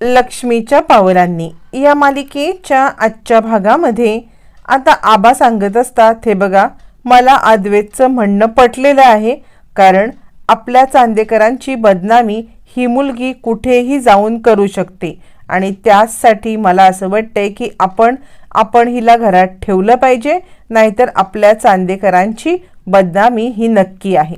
लक्ष्मीच्या पावलांनी. या मालिकेच्या आजच्या भागामध्ये आता आबा सांगत असतात हे बघा मला आद्वेतचं म्हणणं पटलेलं आहे कारण आपल्या चांदेकरांची बदनामी ही मुलगी कुठेही जाऊन करू शकते. आणि त्याचसाठी मला असं वाटतंय की आपण आपण हिला घरात ठेवलं पाहिजे नाहीतर आपल्या चांदेकरांची बदनामी ही नक्की आहे.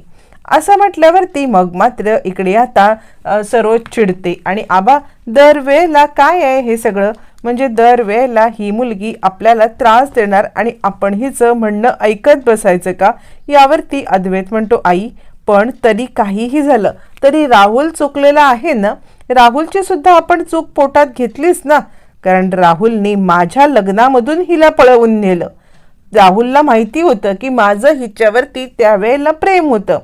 असं म्हटल्यावरती मग मात्र इकडे आता सरोज चिडते. आणि आबा दरवेळेला काय आहे हे सगळं? म्हणजे दरवेळेला ही मुलगी आपल्याला त्रास देणार आणि आपण हिचं म्हणणं ऐकत बसायचं का? यावरती अद्वैत म्हणतो आई पण तरी काहीही झालं. तरी राहुल चुकलेला आहे ना? राहुलची सुद्धा आपण चूक पोटात घेतलीच ना? कारण राहुलने माझ्या लग्नामधून हिला पळवून नेलं. राहुलला माहिती होतं की माझं हिच्यावरती त्यावेळेला प्रेम होतं.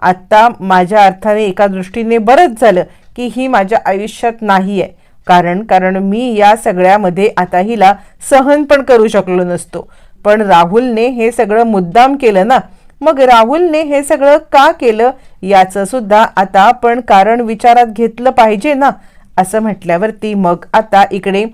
आत्ता माझ्या अर्थाने एका दृष्टीने बरंच झालं की ही माझ्या आयुष्यात नाही आहे कारण कारण मी या सगळ्यामध्ये आता हिला सहन पण करू शकलो नसतो. पण राहुलने हे सगळं मुद्दाम केलं ना? मग राहुलने हे सगळं का केलं? याचं सुद्धा आता आपण कारण विचारात घेतलं पाहिजे ना? असं म्हटल्यावरती मग आता इकडे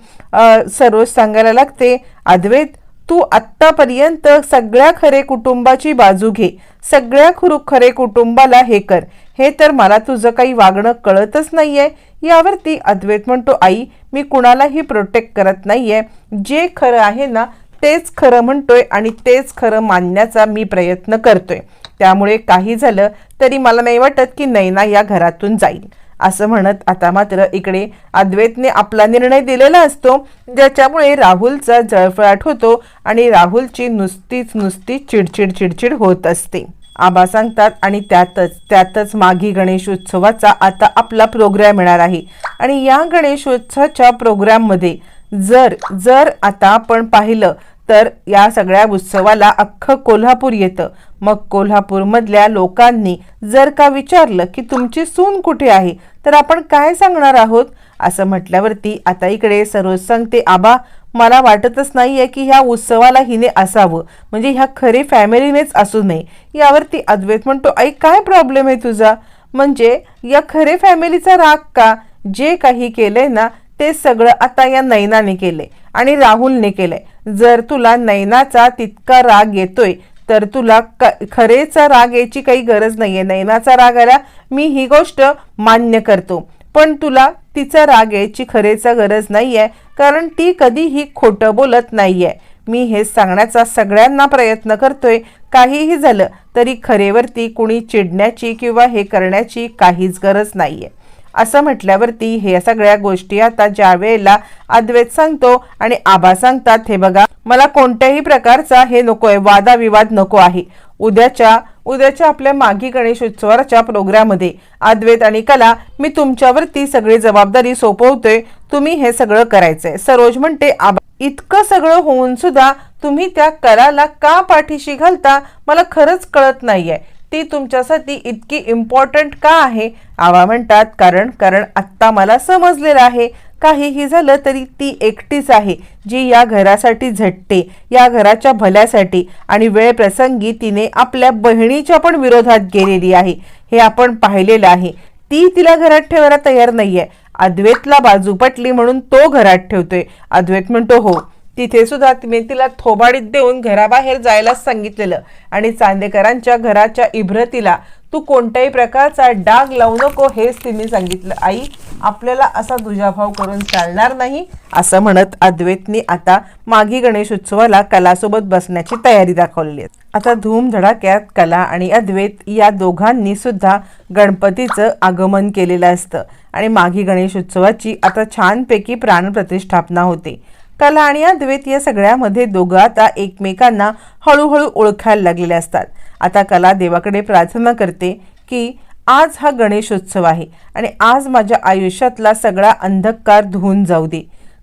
सरोज सांगायला लागते अद्वैत तू आत्तापर्यंत सगळ्या खरे कुटुंबाची बाजू घे. सगळ्या खुरू खरे कुटुंबाला हे कर. हे तर मला तुझं काही वागणं कळतच नाहीये. यावरती अद्वैत म्हणतो आई मी कुणालाही प्रोटेक्ट करत नाहीये. जे खरं आहे ना तेच खरं म्हणतोय आणि तेच खरं मानण्याचा मी प्रयत्न करतोय. त्यामुळे काही झालं तरी मला नाही वाटत की नैना या घरातून जाईल. असं म्हणत आता मात्र इकडे अद्वैतने आपला निर्णय दिलेला असतो. ज्याच्यामुळे राहुलचा जळफळाट होतो आणि राहुलची नुसतीच नुसती चिडचिड चिडचिड होत असते. आबा सांगतात आणि त्यातच त्यातच माघी गणेश उत्सवाचा आता आपला प्रोग्रॅम येणार आहे. आणि या गणेशोत्सवाच्या प्रोग्रॅममध्ये जर जर आता आपण पाहिलं तर या सगळ्या उत्सवाला अख्खं कोल्हापूर येतं. मग कोल्हापूरमधल्या लोकांनी जर का विचारलं की तुमची सून कुठे आहे तर आपण काय सांगणार आहोत? असं म्हटल्यावरती आता इकडे सरोज सांगते आबा मला वाटतच नाही आहे की ह्या उत्सवाला हिने असावं. म्हणजे ह्या खरी फॅमिलीनेच असू नये. यावरती अद्वैत म्हणतो आई काय प्रॉब्लेम आहे तुझा? म्हणजे या खरे फॅमिलीचा राग का? जे काही केलंय ना ते सगळं आता या नैनाने केलंय आणि राहुलने केलंय. जर तुला नैनाचा तितका राग येतोय तर तुला क- खरेचा राग यायची काही गरज नाहीये. नैनाचा राग आला मी ही गोष्ट मान्य करतो. पण तुला तिचा राग यायची खरेचा गरज नाही आहे कारण ती कधीही खोटं बोलत नाही आहे मी हे सांगण्याचा सगळ्यांना प्रयत्न करतोय. काहीही झालं तरी खरेवरती कुणी चिडण्याची किंवा हे करण्याची काहीच गरज नाही आहे असं म्हटल्यावरती हे सगळ्या गोष्टी आता ज्या वेळेला अद्वैत सांगतो आणि आबा सांगतात हे बघा मला कोणत्याही प्रकारचा हे नकोय वादाविवाद नको आहे. उद्याच्या उद्याच्या आपल्या मागी गणेशोत्सवाच्या प्रोग्राममध्ये अद्वैत आणि कला मी तुमच्यावरती सगळी जबाबदारी सोपवतोय तुम्ही हे सगळं करायचंय. सरोज म्हणते आबा इतकं सगळं होऊन सुद्धा तुम्ही त्या कलाला का पाठीशी घालता? मला खरंच कळत नाहीये. ती तुमच्यासाठी इतकी इम्पॉर्टंट का आहे? आवा म्हणतात कारण कारण आत्ता मला समजलेलं आहे. काहीही झालं तरी ती एकटीच आहे जी या घरासाठी झटते या घराच्या भल्यासाठी आणि वेळ प्रसंगी तिने आपल्या बहिणीच्या पण विरोधात गेलेली आहे. हे आपण पाहिलेलं आहे. ती तिला घरात ठेवायला तयार नाहीये. अद्वैतला बाजू पटली म्हणून तो घरात ठेवतोय. अद्वैत म्हणतो हो तिथे सुद्धा मी तिला थोबाडीत देऊन घराबाहेर जायला सांगितलेलं आणि चांदेकरांच्या घराच्या इब्रतीला तू कोणत्याही प्रकारचा डाग लावू नको हेच तिने सांगितलं. आई आपल्याला असा दुजाभाव करून चालणार नाही असं म्हणत अद्वैतनी आता मागी गणेश उत्सवाला कलासोबत बसण्याची तयारी दाखवली आहे. आता धूमधडाक्यात कला आणि अद्वैत या दोघांनी सुद्धा गणपतीचं आगमन केलेलं असतं आणि मागी गणेश उत्सवाची आता छानपैकी प्राणप्रतिष्ठापना होते. कला आणि अद्वैत या सगळ्यामध्ये दोघं आता एकमेकांना हळूहळू ओळखायला लागलेले असतात. आता कला देवाकडे प्रार्थना करते की आज हा गणेशोत्सव आहे आणि आज माझ्या आयुष्यातला सगळा अंधकार धुवून जाऊ दे.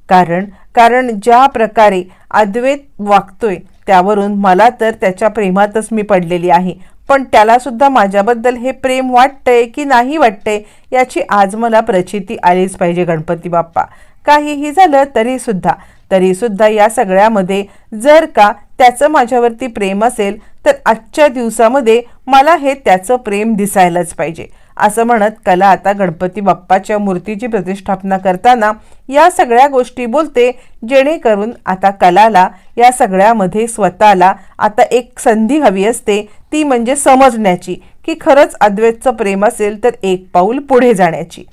कारण कारण ज्या प्रकारे अद्वैत वागतोय त्यावरून मला तर त्याच्या प्रेमातच मी पडलेली आहे. पण त्यालासुद्धा माझ्याबद्दल हे प्रेम वाटतंय की नाही वाटतंय याची आज मला प्रचिती आलीच पाहिजे गणपती बाप्पा. काहीही झालं तरीसुद्धा तरीसुद्धा तरी सुद्धा या सगळ्यामध्ये जर का त्याचं माझ्यावरती प्रेम असेल तर आजच्या दिवसामध्ये मला हे त्याचं प्रेम दिसायलाच पाहिजे. असं म्हणत कला आता गणपती बाप्पाच्या मूर्तीची प्रतिष्ठापना करताना या सगळ्या गोष्टी बोलते जेणेकरून आता कलाला या सगळ्यामध्ये स्वतःला आता एक संधी हवी असते ती म्हणजे समजण्याची. की खरंच अद्वैतचं प्रेम असेल तर एक पाऊल पुढे जाण्याची.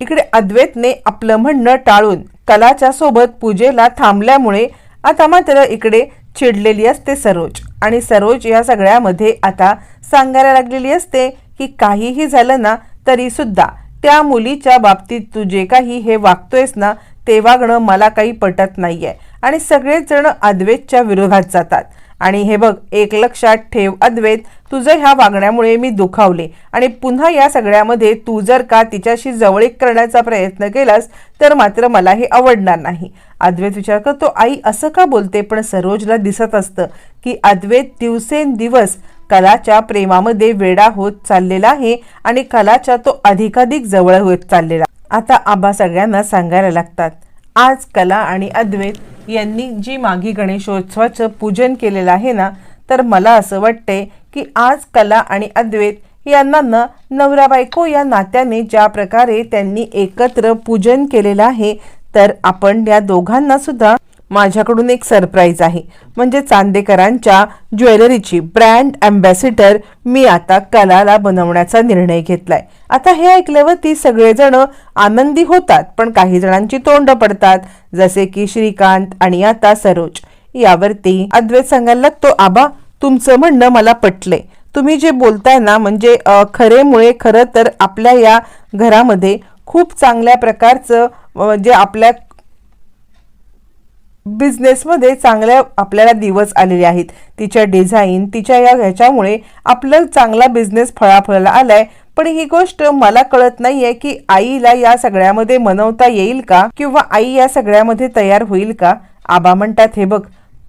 इकडे अद्वैतने आपलं म्हणणं टाळून कलाच्या सोबत पूजेला थांबल्यामुळे आता मात्र इकडे चिडलेली असते सरोज. आणि सरोज या सगळ्यामध्ये आता सांगायला लागलेली असते की काहीही झालं ना तरी सुद्धा त्या मुलीच्या बाबतीत तू जे काही हे वागतोयस ना ते वागणं मला काही पटत नाहीये. आणि सगळेच जण अद्वैतच्या विरोधात जातात. आणि हे बघ एक लक्षात ठेव अद्वैत तुझं ह्या वागण्यामुळे मी दुखावले आणि पुन्हा या सगळ्यामध्ये तू जर का तिच्याशी जवळीक करण्याचा प्रयत्न केलास तर मात्र मला हे आवडणार नाही. अद्वैत विचार करतो आई असं का बोलते? पण सरोजला दिसत असतं की अद्वैत दिवसेंदिवस कलाच्या प्रेमामध्ये वेडा होत चाललेला आहे आणि कलाच्या तो अधिकाधिक जवळ होत चाललेला. आता आबा सगळ्यांना सांगायला लागतात आज कला आणि अद्वैत यांनी जी मागी गणेशोत्सवाचं पूजन केलेलं आहे ना तर मला असं वाटते की आज कला आणि अद्वैत यांना न नवरा बायको या नात्याने ज्या प्रकारे त्यांनी एकत्र पूजन केलेलं आहे तर आपण या दोघांना सुद्धा माझ्याकडून एक सरप्राईज आहे. म्हणजे चांदेकरांच्या ज्वेलरीची ब्रँड अँबॅसिडर मी आता कलाला बनवण्याचा निर्णय घेतलाय. आता हे ऐकल्यावर ती सगळेजण आनंदी होतात पण काही जणांची तोंड पडतात जसे की श्रीकांत आणि आता सरोज. यावरती अद्वैत सांगायला लागतो आबा तुमचं म्हणणं मला पटलंय. तुम्ही जे बोलताय ना म्हणजे खरेमुळे खरं तर आपल्या या घरामध्ये खूप चांगल्या प्रकारचं जे आपल्या बिझनेसमध्ये चांगल्या आपल्याला दिवस आलेले आहेत. तिच्या डिझाईन तिच्या या ह्याच्यामुळे आपलं चांगला बिझनेस फळाफळाला आलाय. पण ही गोष्ट मला कळत नाहीये की आईला या सगळ्यामध्ये मनवता येईल का? किंवा आई या सगळ्यामध्ये तयार होईल का? आबा म्हणतात हे बघ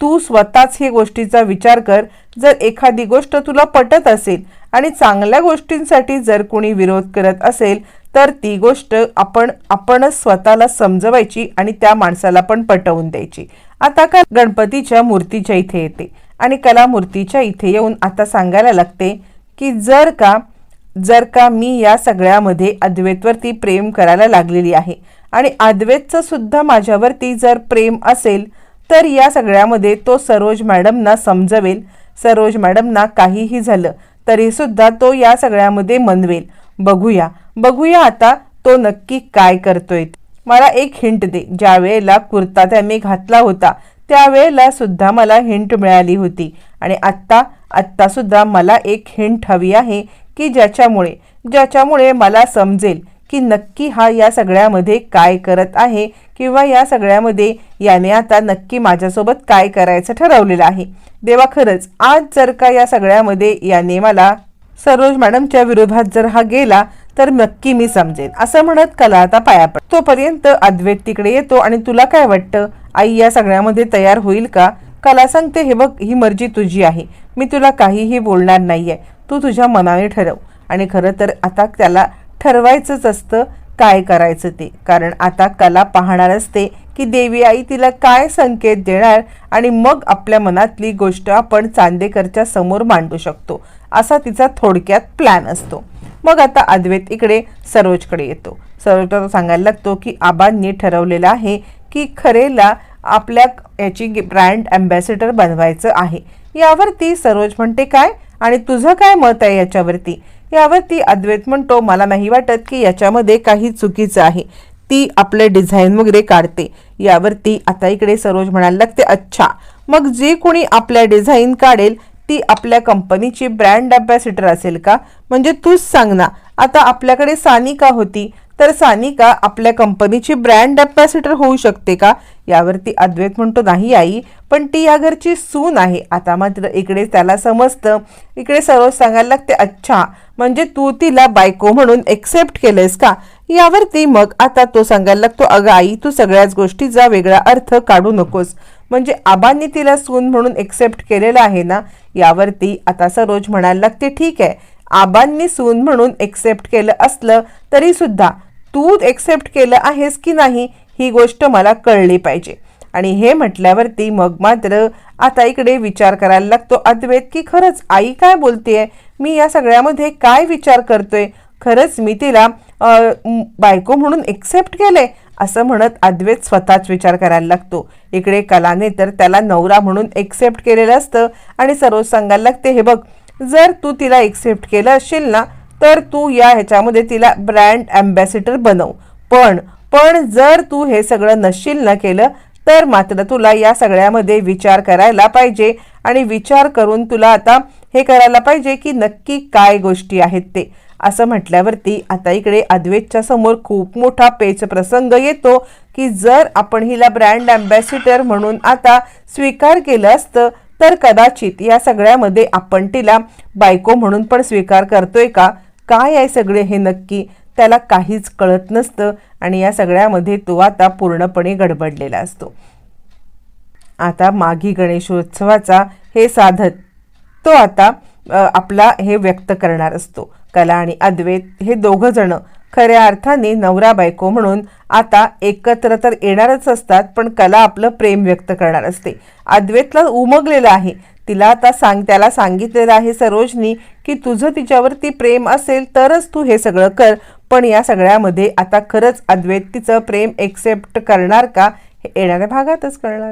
तू स्वतःच ही गोष्टीचा विचार कर. जर एखादी गोष्ट तुला पटत असेल आणि चांगल्या गोष्टींसाठी जर कोणी विरोध करत असेल तर ती गोष्ट आपण आपणच स्वतःला समजवायची आणि त्या माणसाला पण पटवून द्यायची. आता का गणपतीच्या मूर्तीच्या इथे येते आणि कला मूर्तीच्या इथे येऊन आता सांगायला लागते की जर का जर का मी या सगळ्यामध्ये अद्वैतवरती प्रेम करायला लागलेली आहे आणि अद्वैतचं सुद्धा माझ्यावरती जर प्रेम असेल तर या सगळ्यामध्ये तो सरोज मॅडमना समजवेल. सरोज मॅडमना काहीही झालं तरीसुद्धा तो या सगळ्यामध्ये मनवेल. बघूया. बघूया आता तो नक्की काय करतोय. मला एक हिंट दे. ज्या वेळेला कुर्ता त्याने घातला होता त्यावेळेला सुद्धा मला हिंट मिळाली होती. आणि आत्ता आत्तासुद्धा मला एक हिंट हवी आहे की ज्याच्यामुळे ज्याच्यामुळे मला समजेल की नक्की हा या सगळ्यामध्ये काय करत आहे किंवा या सगळ्यामध्ये याने आता नक्की माझ्यासोबत काय करायचं ठरवलेलं आहे. देवा खरंच आज जर का या सगळ्यामध्ये याने मला सरोज मॅडमच्या विरोधात जर हा गेला तर नक्की मी समजेन. असं म्हणत कला आता पाया पड तोपर्यंत अद्वैत तिकडे येतो आणि तुला काय वाटतं? आई या सगळ्यामध्ये तयार होईल का? कला सांगते हे बघ ही मर्जी तुझी आहे. मी तुला काहीही बोलणार नाहीये. तू तुझ्या मनाने ठरव. आणि खरं तर आता त्याला ठरवायचंच असतं काय करायचं ते. कारण आता कला पाहणार असते की देवी आई तिला काय संकेत देणार आणि मग आपल्या मनातली गोष्ट आपण चांदेकरच्या समोर मांडू शकतो. असा तिचा थोडक्यात प्लॅन असतो. मग आता अद्वैत इकडे सरोजकडे येतो. सरोजला सांगायला लागतो की आबांनी ठरवलेलं आहे की खरेला आपल्या याची ब्रँड अँबॅसेडर बनवायचं आहे. यावरती सरोज म्हणते काय आणि तुझं काय मत आहे याच्यावरती? यावरती अद्वैत म्हणतो मला नाही वाटत की याच्यामध्ये काही चुकीचं आहे. ती आपले डिझाईन वगैरे काढते. यावरती आता इकडे सरोज म्हणायला लागते अच्छा मग जे कोणी आपल्या डिझाईन काढेल ती आपल्या कंपनीची ब्रँड अँबॅसिडर असेल का? म्हणजे तूच सांग ना. आता आपल्याकडे सानिका होती तर सानिका आपल्या कंपनीची ब्रँड अँबॅसिडर होऊ शकते का? यावरती अद्वैत म्हणतो नाही आई पण ती या घरची सून आहे. आता मात्र इकडे त्याला समजतं. इकडे सर्व सांगायला लागते अच्छा म्हणजे तू तिला बायको म्हणून एक्सेप्ट केलंयस का? यावरती मग आता तो सांगायला लागतो अगं आई तू सगळ्याच गोष्टीचा वेगळा अर्थ काढू नकोस. म्हणजे आबांनी तिला सून म्हणून एक्सेप्ट केलेलं आहे ना यावरती आता सरोज म्हणायला लागते ठीक आहे आबांनी सून म्हणून एक्सेप्ट केलं असलं तरीसुद्धा तू एक्सेप्ट केलं आहेस की नाही ही गोष्ट मला कळली पाहिजे. आणि हे म्हटल्यावरती मग मात्र आता इकडे विचार करायला लागतो अद्वैत की खरंच आई काय बोलतेय? मी या सगळ्यामध्ये काय विचार करतोय? खरंच मी तिला बायको म्हणून एक्सेप्ट केले असं म्हणत अद्वैत स्वतःच विचार करायला लागतो. इकडे कलाने तर त्याला नवरा म्हणून एक्सेप्ट केलेलं असतं आणि सरोज सांगायला लागते हे बघ जर तू तिला एक्सेप्ट केलं असेल ना तर तू या ह्याच्यामध्ये तिला ब्रँड ॲम्बॅसिडर बनव. पण पण जर तू हे सगळं नशील ना केलं तर मात्र तुला या सगळ्यामध्ये विचार करायला पाहिजे. आणि विचार करून तुला आता हे करायला पाहिजे की नक्की काय गोष्टी आहेत ते. असं म्हटल्यावरती आता इकडे अद्वैतच्या समोर खूप मोठा पेच प्रसंग येतो की जर आपण हिला ब्रँड अँबॅसिडर म्हणून आता स्वीकार केलं असतं तर कदाचित या सगळ्यामध्ये आपण तिला बायको म्हणून पण स्वीकार करतोय का? काय आहे सगळे हे नक्की? त्याला काहीच कळत नसतं आणि या सगळ्यामध्ये तो आता पूर्णपणे गडबडलेला असतो. आता माघी गणेशोत्सवाचा हे साधत तो आता आपला हे व्यक्त करणार असतो. कला आणि अद्वैत हे दोघं जण खऱ्या अर्थाने नवरा बायको म्हणून आता एकत्र तर येणारच असतात पण कला आपलं प्रेम व्यक्त करणार असते. अद्वैतला उमगलेलं आहे. तिला आता सांग त्याला सांगितलेलं आहे सरोजनी की तुझं तिच्यावरती प्रेम असेल तरच तू हे सगळं कर पण या सगळ्यामध्ये आता खरंच अद्वैत तिचं प्रेम एक्सेप्ट करणार का हे येणाऱ्या भागातच करणार